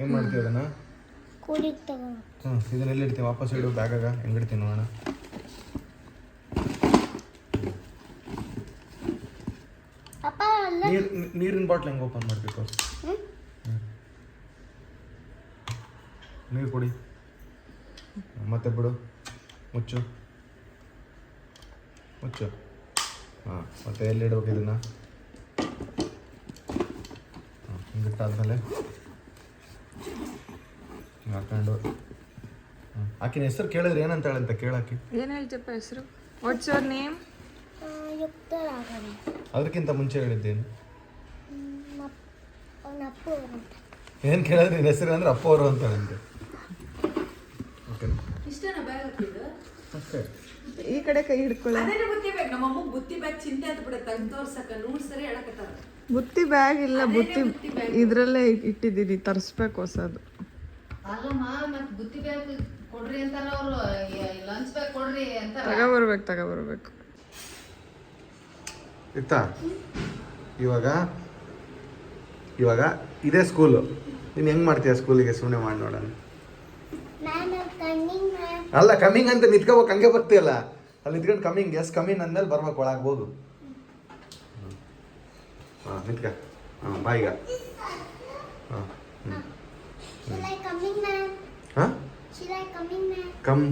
ಏನು ಮಾಡ್ತೀವಿ ಅದನ್ನ? ಹ್ಞೂ ಇದನ್ನೆಲ್ಲ ಇಡ್ತೀವಿ ವಾಪಸ್ ಇಡು ಬ್ಯಾಗಾಗ ಹೆಂಗೆ ಇಡ್ತೀನಿ ನೋಡೋಣ ನೀರು ನೀರಿನ ಬಾಟ್ಲ್ ಹೆಂಗೆ ಓಪನ್ ಮಾಡಬೇಕು? ನೀರು ಕೊಡಿ. ಮತ್ತೆ ಬಿಡು. ಮುಚ್ಚು. ಮುಚ್ಚು. ಹಾಂ ಮತ್ತೆ ಎಲ್ಲಿ ಇಡ್ಬೇಕು ಇದನ್ನು? ಹಾಂ ಹಿಂಗಿಟ್ಟಾದ್ಮೇಲೆ ಹಿಂಗ್ ಹಾಕೊಂಡು. ಆಕಿನ ಹೆಸರು ಕೇಳಿದ್ರೆ ಏನಂತ ಹೇಳಂತ ಕೇಳಾಕಿ? ಏನು ಹೇಳ್ತಪ್ಪ ಹೆಸರು? ವಾಟ್ಸ್ ಯುವರ್ ನೇಮ್ ಅದಕ್ಕಿಂತ ಮುಂಚೆ ಹೇಳಿದ್ದೇನು. ಏನು ಕೇಳಿದ್ರೆ ನಿನ್ನ ಹೆಸರು ಅಂದ್ರೆ ಅಪ್ಪ ಅವರು ಅಂತ ಹೇಳಂತೆ ಓಕೆ ಅಷ್ಟೇ. ಈ ಕಡೆ ಕೈ ಹಿಡ್ಕೊಳ್ಳಿ. ಅದೇನೆ ಬುತ್ತಿ ಬ್ಯಾಗ್ ನಮ್ಮ ಅಮ್ಮ ಬುತ್ತಿ ಬ್ಯಾಗ್ ಚಿಂತೆ ಅಂತ ಬಿಡ ತೆಗ್ದು ತೋರ್ಸಕ ನೂರ್ ಸರಿ ಹೇಳಕತ್ತಾರ. ಬುತ್ತಿ ಬ್ಯಾಗ್ ಇಲ್ಲ ಬುತ್ತಿ ಇದ್ರಲ್ಲೇ ಇಟ್ಟಿದ್ದೀನಿ ತರಿಸ್ಬೇಕು ಹೊಸದು. ಅಲ್ಲಮ್ಮ ಮತ್ ಬುತ್ತಿ ಬ್ಯಾಗ್ ಕೊಡ್ರಿ ಅಂತಾರ ಅವ್ರು. ಲಂಚ್ ಬ್ಯಾಗ್ ಕೊಡ್ರಿ ಅಂತಾರ. ತಗೋಬರ್ಬೇಕು ತಗೋಬರ್ಬೇಕು. ಇತ್ತಾ ಇವಾಗ ಇವಾಗ ಇದೇ ಸ್ಕೂಲು ನೀನು ಹೆಂಗೆ ಮಾಡ್ತೀಯ ಸ್ಕೂಲಿಗೆ ಸುಮ್ಮನೆ ಮಾಡಿ ನೋಡೋಣ? ಅಲ್ಲ ಕಮ್ಮಿಂಗ್ ಅಂತ ನಿತ್ಕೋಬೇಕು ಹಂಗೆ ಬರ್ತೀಯಲ್ಲ? ಅಲ್ಲಿ ನಿಂತ್ಕೊಂಡು ಕಮ್ಮಿಂಗ್ ಎಸ್ ಕಮ್ಮಿಂಗ್ ಅಂದ್ಮೇಲೆ ಬರ್ಬೇಕು ಒಳಗೆ ಹೋಗು. ಹಾಂ ನಿತ್ಕ. ಹಾಂ ಬಾಯಿಗ ಹಾಂ ಹಾಂ? ಕಮ್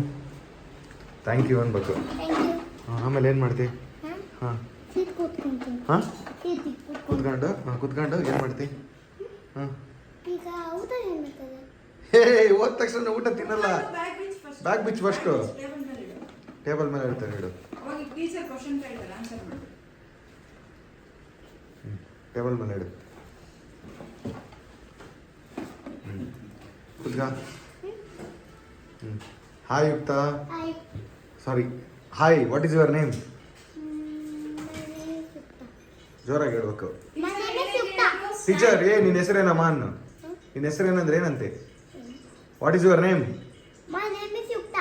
ಥ್ಯಾಂಕ್ ಯು ಅನ್ಬೇಕು ಹಾಂ ಆಮೇಲೆ ಏನು ಮಾಡ್ತಿ? ಹಾಂ? ಹಾಂ. ಕುತ್ಕೊಂಡು ಹಾಂ ಕುತ್ಕೊಂಡು ಏನು ಮಾಡ್ತಿ? ಹಾಂ. ಹೇ ಹೋದ ತಕ್ಷಣ ಊಟ ತಿನ್ನಲ್ಲ. ಬ್ಯಾಗ್ ಬಿಚ್ ಫಸ್ಟ್ ಬ್ಯಾಗ್ ಬಿಚ್ಚು ಫಸ್ಟು ಟೇಬಲ್ ಮೇಲೆ ಇಡು. ಟೇಬಲ್ ಮೇಲೆ ಇರ್ತಾರೆ ಇಡು. ಅವಾಗ ಟೀಚರ್ ಕ್ವಶನ್ ಕೇಳ್ತಾರೆ ಆನ್ಸರ್ ಮಾಡಿ. ಟೇಬಲ್ ಮೇಲೆ ಇಡು. ಕುತ್ಕ hi Yukta. Hi sorry hi what is your name Yukta ಜೋರಾಗಿ ಹೇಳ್ಬೇಕು. ಟೀಚರ್ ಏ ನಿನ್ನ ಹೆಸರೇನಮ್ಮ ಅನ್ನು? ನಿನ್ನ ಹೆಸರೇನಂದ್ರೆ ಏನಂತೆ? What is your name My name is ಯುಕ್ತ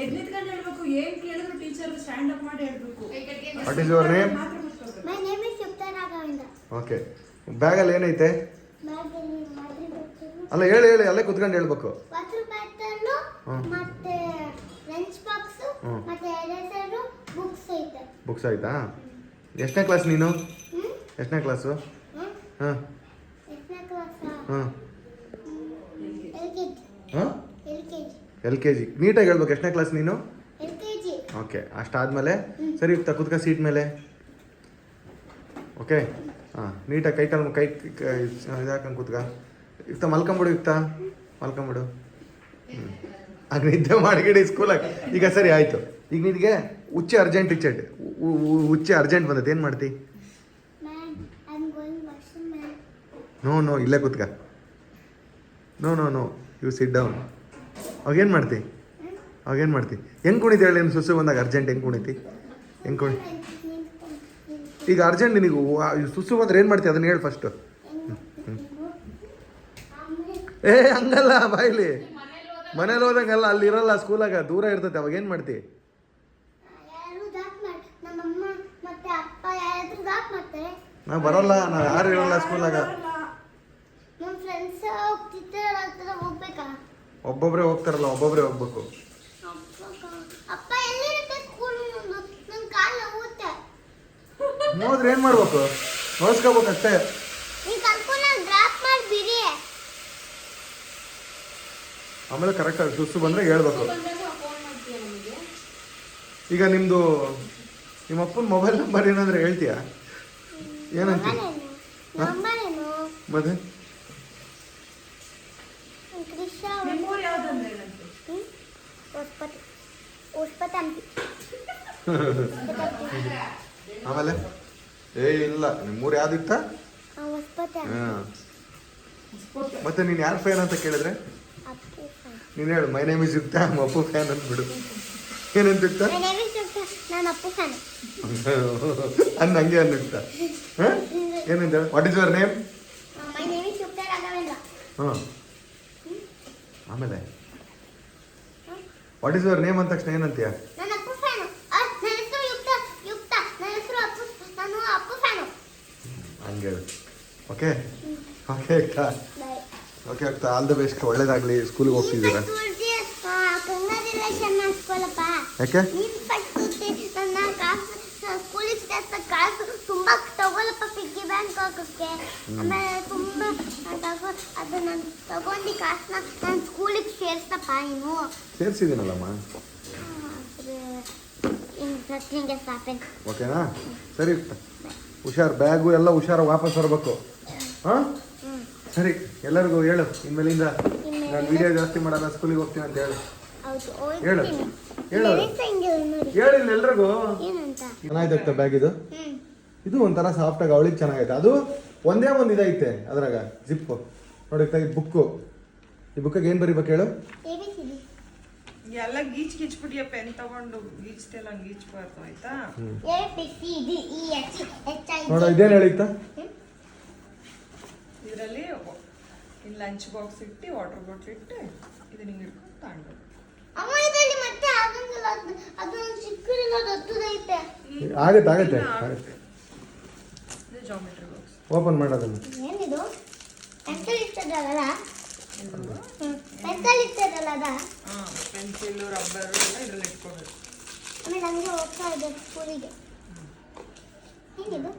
ಎದ್ ನಿಂತ್ಕೊಂಡು ಹೇಳ್ಬೇಕು ಏನ್ ಕೇಳಿದ್ರು ಟೀಚರ್ ಸ್ಟ್ಯಾಂಡ್ ಅಪ್ ಮಾಡಿ ಹೇಳಬೇಕು. What is your name my name My name is ಯುಕ್ತ ರಾಘವೇಂದ್ರ ಓಕೆ ಬ್ಯಾಗಲ್ಲಿ ಏನೈತೆ? ಬ್ಯಾಗಲ್ಲಿ ಮಾದರಿ ಬರ್ತಲು ಅಲ್ಲ ಹೇಳಿ ಹೇಳಿ ಅಲ್ಲೇ ಕುತ್ಕೊಂಡು ಹೇಳ್ಬೇಕು. Water bottle. ಮತ್ತೆ ಲಂಚ್ ಬಾಕ್ಸ್. ಮತ್ತೆ ಎರೇಸರ್ ಬುಕ್ಸ್ ಐತೆ. ಬುಕ್ಸ್ ಆಯ್ತಾ? ಎಷ್ಟನೇ ಕ್ಲಾಸ್ ನೀನು? ಎಷ್ಟನೇ ಕ್ಲಾಸು ಹ್ಮ್. ಹಾಂ. ಎಷ್ಟನೇ ಕ್ಲಾಸ್ ಹಾಂ ಹಾಂ? ಎಲ್ ಕೆ ಜಿ ನೀಟಾಗಿ ಹೇಳ್ಬೇಕು. ಎಷ್ಟನೇ ಕ್ಲಾಸ್ ನೀನು? ಓಕೆ ಅಷ್ಟಾದ್ಮೇಲೆ. ಸರಿ ತಕ್ಕ ಕುತ್ಕ ಸೀಟ್ ಮೇಲೆ. ಓಕೆ ಹಾಂ ನೀಟಾಗಿ ಕೈ ಕಾಲು ಕೈ ಇದಾಕಂಗೆ ಕೂತ್ಕ. ಯುಕ್ತ ಮಲ್ಕೊಂಬಿಡು ಇಕ್ತ ಮಲ್ಕೊಂಬಿಡು. ಹ್ಞೂ ಆಗ ನಿದ್ದೆ ಮಾಡಿಗಿಡಿ ಸ್ಕೂಲಾಗಿ ಈಗ ಸರಿ ಆಯಿತು. ಈಗ ನಿನಗೆ ಹುಚ್ಚೆ ಅರ್ಜೆಂಟ್ ಇಚ್ಚೆಡ್ ಹುಚ್ಚೆ ಅರ್ಜೆಂಟ್ ಬಂದದ್ದು. ಏನು ಮಾಡ್ತಿ? ನೋ ನೋ ಇಲ್ಲೇ ಕೂತ್ಕ. No no no you sit down ಅವಾಗೇನು ಮಾಡ್ತಿ? ಅವಾಗೇನು ಮಾಡ್ತಿ? ಹೆಂಗೆ ಕುಣಿತಿ ಹೇಳಿ ನಿಮ್ಮ ಸುಸು ಬಂದಾಗ? ಅರ್ಜೆಂಟ್ ಹೆಂಗೆ ಕುಣಿತಿ? ಹೆಂಗೆ ಕುಣಿ ಈಗ ಅರ್ಜೆಂಟ್ ನಿನಗೆ ಸುಸು ಬಂದ್ರೆ ಏನು ಮಾಡ್ತಿ? ಅದನ್ನ ಹೇಳಿ ಫಸ್ಟು ಏ ಹಂಗಲ್ಲ ಬಾಯ್ಲಿ. ಮನೇಲಿ ಹೋದಂಗಲ್ಲ ಅಲ್ಲಿ ಇರಲ್ಲ ಸ್ಕೂಲಾಗ ದೂರ ಇರ್ತೈತೆ ಅವಾಗ ಏನು ಮಾಡ್ತಿ? ನಾವು ಬರಲ್ಲ ನಾವು ಯಾರು ಇರಲ್ಲ ಸ್ಕೂಲಾಗ ನಮ್ಮ ಫ್ರೆಂಡ್ಸ್ ಹೋಗ್ತಿರ್ತಾರೆ ಆ ಥರ ಹೋಗ್ಬೇಕಾ ಒಬ್ಬೊಬ್ಬರೇ ಹೋಗ್ತಾರಲ್ಲ ಒಬ್ಬೊಬ್ಬರೇ ಹೋಗ್ಬೇಕು. ನೋಡಿದ್ರೆ ಏನು ಮಾಡ್ಬೇಕು? ನೋಡ್ಸ್ಕೋಬೇಕಷ್ಟೇ ಕರೆಕ್ಟ್ ಆಗಿ ಡ್ರಾಪ್ ಮಾಡಿ ಬಿಡಿ. ಆಮೇಲೆ ಕರೆಕ್ಟಾಗಿ ಸುಸ್ತು ಬಂದರೆ ಹೇಳ್ಬೇಕು. ಈಗ ನಿಮ್ಮದು ನಿಮ್ಮ ಅಪ್ಪನ ಮೊಬೈಲ್ ನಂಬರ್ ಏನಂದ್ರೆ ಹೇಳ್ತೀಯಾ? ಏನಂತ? ಮತ್ತೆ ಕೃಷ್ಣ ನಿಮ್ಮೂರು ಯಾವ್ದಂದ್ರೆ ಏನಂತೆ ಅಂತಿ. ಆಮೇಲೆ? ಏ ಇಲ್ಲ. ನಿಮ್ಮೂರು ಯಾವ್ದಿತ್ತ? ಹೊಸ್ಪತಿ ಹಾಂ. ಮತ್ತೆ ನೀನು ಯಾರು ಫ್ಯಾನ್ ಅಂತ ಕೇಳಿದ್ರೆ? ನೀನು ಹೇಳು ಮೈ ನೇಮ್ ಇಸ್ ಯುಕ್ತ ಅಪ್ಪು ಫ್ಯಾನ್ ಅಂದ್ಬಿಡು. ಏನಂತ ಯುಕ್ತ ನಾನು ಅಪ್ಪು ಫ್ಯಾನ್ ಅನ್ನ ಹಂಗೆ ಅನ್ನುಕ್ತ ಹಾಂ? ಏನಂತ what is your name my name is Yukta Raghavendra. ಹಾಂ. ಆಮೇಲೆ? ವಾಟ್ ಇಸ್ ಯುವರ್ ನೇಮ್ ಅಂದ ತಕ್ಷಣ ಏನಂತೀಯ? ನನ್ನ ಅಪ್ಪು ಫ್ಯಾನು. ನನ್ನ ಹೆಸರು ಯುಕ್ತ. ಯುಕ್ತ. ನನ್ನ ಹೆಸರು ಅಪ್ಪು ನಾನು ಅಪ್ಪು ಫ್ಯಾನು. ಹಂಗೆ ಹೇಳು. ಓಕೆ ಓಕೆ ಅಕ್ಕ ಓಕೆ ಅಕ್ಕ ಆಲ್ ದ ಬೆಸ್ಟ್ ಒಳ್ಳೇದಾಗಲಿ. ಸ್ಕೂಲಿಗೆ ಹೋಗ್ತಿದ್ದೀರಾ? ಯಾಕೆ? ಕಾಸು ತುಂಬ ತಗೊಳಪ್ಪ ಪಿಗ್ಗಿ ಬ್ಯಾಂಕ್ ಹಾಕೋಕ್ಕೆ ಆಮೇಲೆ ತುಂಬ ತಗೋ ಅದು ನಾನು ತಗೊಂಡು ಕಾಸನ್ನ ನಾನು ಸ್ಕೂಲಿಗೆ ಸೇರ್ಸಪ್ಪ ನೀನು. ಸೇರಿಸಿದ್ದೀನಲ್ಲಮ್ಮ. ಓಕೆನಾ? ಸರಿ ಹುಷಾರ್ ಬ್ಯಾಗು ಎಲ್ಲ ಹುಷಾರು ವಾಪಸ್ ಬರಬೇಕು. ಹಾಂ? ಸರಿ ಎಲ್ಲರಿಗೂ ಹೇಳು ಇನ್ಮೇಲಿಂದ ನಾನು ವಿಡಿಯೋ ಜಾಸ್ತಿ ಮಾಡಲ್ಲ ಸ್ಕೂಲಿಗೆ ಹೋಗ್ತೀನಿ ಅಂತ ಹೇಳು. ಹೌದು ಹೇಳು. ಹೇಳು. ಹೇಳಿಲ್ಲ ಎಲ್ರಿಗೂ. ಏನಂತ? ಚೆನ್ನಾಯ್ತಕ್ಕ ಬ್ಯಾಗ್ ಇದು? ಇದು ಒಂಥರ ಸಾಫ್ಟಾಗಿ ಅವಳಿಗೆ ಚೆನ್ನಾಗೈತೆ. ಅದು ಒಂದೇ ಒಂದು ಇದೈತೆ ಅದ್ರಾಗ ಜಿಪ್ಪು ನೋಡಿ ಇದು ಬುಕ್ಕು ಈ ಬುಕ್ಕಾಗ ಏನು ಬರಿಬೇಕು ಹೇಳು? ಎಲ್ಲ ಗೀಚ್ ಗೀಚ್ಬಿಟ್ಟಿಯ ಪೆನ್ ತಗೊಂಡು ಗೀಚ್ತೆಲ್ಲ ಗೀಚ್ಬಾರ್ದು ಆಯ್ತಾ? A B C D E H H I ನೋಡ ಇದೇನು ಹೇಳಿತ ಇದರಲ್ಲಿ ಇಲ್ಲಿ ಲಂಚ್ ಬಾಕ್ಸ್ ಇಟ್ಟು ವಾಟರ್ ಬಾಟ್ಲ್ ಇಟ್ಟು ಇದು ನಿಂಗೆ ಹಿಡ್ಕೊಂಡು ತಗೊಂಡು ಅಮ್ಮ ಇದರಲ್ಲಿ ಮತ್ತೆ ಆಗಂಗಿಲ್ಲ. ಅದು ಚಿಕ್ಕದಿಲ್ಲ ದೊಡ್ಡದೈತೆ ಆಗತ್ತೆ ಆಗತ್ತೆ ಆಗತ್ತೆ. ಇದು ಜಾಮೆಟ್ರಿ ಬಾಕ್ಸ್ ಓಪನ್ ಮಾಡೋದನ್ನು ಏನಿದು? ಪೆನ್ಸಿಲ್ ಇರ್ತದಲ್ಲ ಪೆನ್ಸಿಲ್ ಇರ್ತದಲ್ಲ ಅದ? ಹಾಂ ಇದರಲ್ಲಿ ಇಟ್ಕೋಬೇಕು ಆಮೇಲೆ ಹಂಗೆ ಹೋಗ್ತಾ ಇದೆ ಸ್ಕೂಲಿಗೆ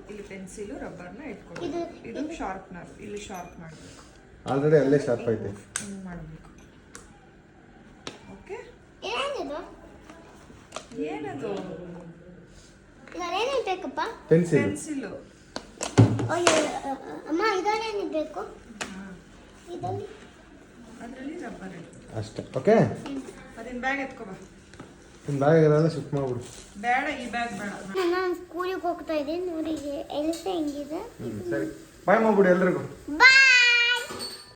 ಇಲ್ಲಿ ಪೆನ್ಸಿಲು ರಬ್ಬರ್ನ ಇಟ್ಕೋಬೇಕು. ಇದು- ಇದು ಶಾರ್ಪ್ನರ್ ಇಲ್ಲಿ ಶಾರ್ಪ್ ಮಾಡಬೇಕು. ಆಲ್ರೆಡಿ ಅಲ್ಲೇ ಶಾರ್ಪ್ ಐತೆ. ಹಿಂಗೆ ಮಾಡಬೇಕು. ಓಕೆ ಏನಿದು ಏನದು? ಇದ್ರಲ್ಲಿ ಏನೇನು ಬೇಕಪ್ಪ? ಪೆನ್ಸಿಲ್. ಪೆನ್ಸಿಲು. ಅಯ್ಯೋ ಅಮ್ಮ ಇದರಲ್ಲಿ ಏನಿದೆ ಬೇಕು? ಇದರಲ್ಲಿ? ಅದರಲ್ಲಿ ರಬ್ಬರ್ ಅಷ್ಟೇ. ಓಕೆ ಅದಿನ ಬ್ಯಾಗ್ ಎತ್ಕೋಬಾ ನಿಮ್ಮ ಬ್ಯಾಗ್ ಇರೋಲ್ಲ ಶಿಫ್ಟ್ ಮಾಡ್ಬಿಡು. ಬೇಡ ಈ ಬ್ಯಾಗ್ ಬೇಡ. ನಾನು ಸ್ಕೂಲಿಗೆ ಹೋಗ್ತಾ ಇದ್ದೀನಿ ನೋಡಿ ಎಲ್ಲಿ ಹೆಂಗಿದೆ? ಹ್ಞೂ ಸರಿ. ಬಾಯ್ ಮಾಡ್ಬಿಡಿ ಎಲ್ರಿಗೂ. ಬಾಯ್